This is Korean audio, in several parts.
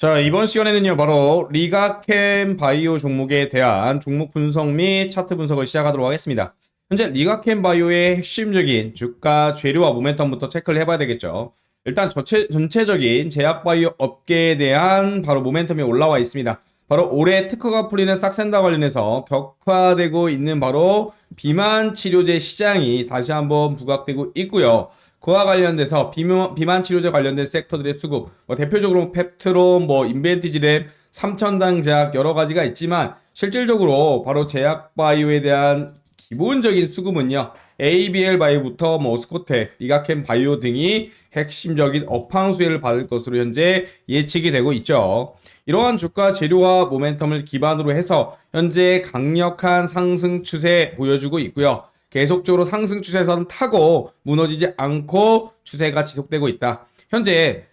자, 이번 시간에는요, 바로 리가캠 바이오 종목에 대한 종목 분석 및 차트 분석을 시작하도록 하겠습니다. 현재 리가캠 바이오의 핵심적인 주가 재료와 모멘텀부터 체크를 해봐야 되겠죠. 일단 전체, 전체적인 제약 바이오 업계에 대한 바로 모멘텀이 올라와 있습니다. 바로 올해 특허가 풀리는 싹센다 관련해서 격화되고 있는 바로 비만 치료제 시장이 다시 한번 부각되고 있고요. 그와 관련돼서 비만, 비만 치료제 관련된 섹터들의 수급, 뭐 대표적으로 펩트론, 뭐 인벤티지랩, 삼천당 제약 여러 가지가 있지만 실질적으로 바로 제약 바이오에 대한 기본적인 수급은요. ABL 바이오부터 뭐 스코텍, 리가캠 바이오 등이 핵심적인 업황 수혜를 받을 것으로 현재 예측이 되고 있죠. 이러한 주가 재료와 모멘텀을 기반으로 해서 현재 강력한 상승 추세 보여주고 있고요. 계속적으로 상승 추세선 타고 무너지지 않고 추세가 지속되고 있다. 현재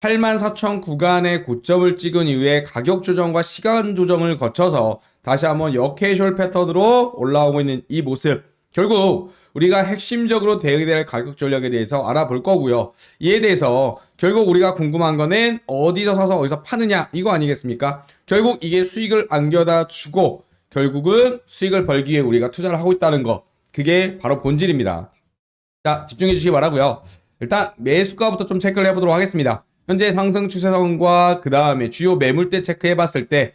8만 4천 구간의 고점을 찍은 이후에 가격 조정과 시간 조정을 거쳐서 다시 한번 역캐주얼 패턴으로 올라오고 있는 이 모습. 결국 우리가 핵심적으로 대응해야 될 가격 전략에 대해서 알아볼 거고요. 이에 대해서 결국 우리가 궁금한 거는 어디서 사서 어디서 파느냐 이거 아니겠습니까? 결국 이게 수익을 안겨다 주고 결국은 수익을 벌기 위해 우리가 투자를 하고 있다는 거. 그게 바로 본질입니다. 자, 집중해 주시기 바라고요. 일단 매수가부터 좀 체크를 해보도록 하겠습니다. 현재 상승 추세선과 그 다음에 주요 매물대 체크해 봤을 때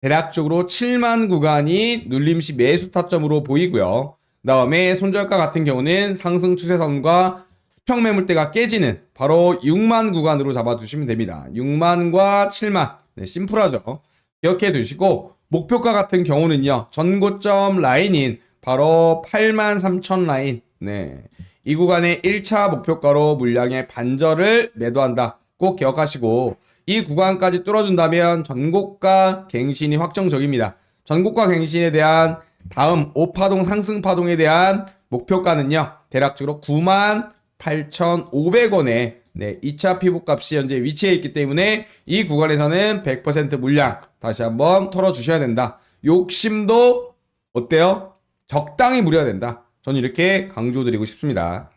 대략적으로 7만 구간이 눌림시 매수 타점으로 보이고요. 그 다음에 손절가 같은 경우는 상승 추세선과 수평 매물대가 깨지는 바로 6만 구간으로 잡아주시면 됩니다. 6만과 7만. 네, 심플하죠. 기억해 두시고 목표가 같은 경우는요. 전고점 라인인 바로 8만 3천 라인. 네. 이 구간의 1차 목표가로 물량의 반절을 매도한다. 꼭 기억하시고 이 구간까지 뚫어준다면 전고가 갱신이 확정적입니다. 전고가 갱신에 대한 다음 5파동 상승 파동에 대한 목표가는요. 대략적으로 9만 8,500원에 네, 2차 피복값이 현재 위치해 있기 때문에 이 구간에서는 100% 물량 다시 한번 털어주셔야 된다. 욕심도 어때요? 적당히 무려야 된다. 저는 이렇게 강조드리고 싶습니다.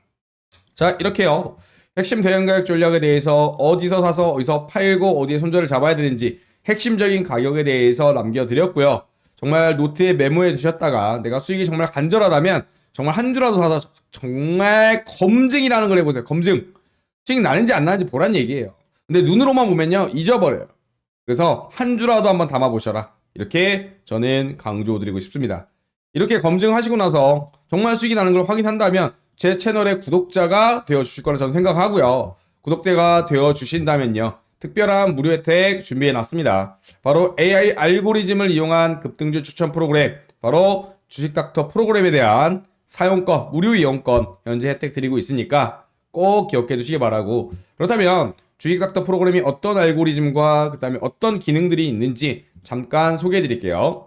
자, 이렇게요. 핵심 대응 가격 전략에 대해서 어디서 사서 어디서 팔고 어디에 손절을 잡아야 되는지 핵심적인 가격에 대해서 남겨드렸고요. 정말 노트에 메모해 두셨다가 내가 수익이 정말 간절하다면 정말 한 주라도 사서 정말 검증이라는 걸 해보세요. 검증. 수익 나는지 안 나는지 보란 얘기예요. 근데 눈으로만 보면요. 잊어버려요. 그래서 한 주라도 한번 담아보셔라. 이렇게 저는 강조드리고 싶습니다. 이렇게 검증하시고 나서 정말 수익이 나는 걸 확인한다면 제 채널의 구독자가 되어 주실 거라 저는 생각하고요. 구독자가 되어 주신다면요. 특별한 무료 혜택 준비해 놨습니다. 바로 AI 알고리즘을 이용한 급등주 추천 프로그램, 바로 주식닥터 프로그램에 대한 사용권, 무료 이용권 현재 혜택 드리고 있으니까 꼭 기억해 두시기 바라고. 그렇다면 주식닥터 프로그램이 어떤 알고리즘과 그다음에 어떤 기능들이 있는지 잠깐 소개해 드릴게요.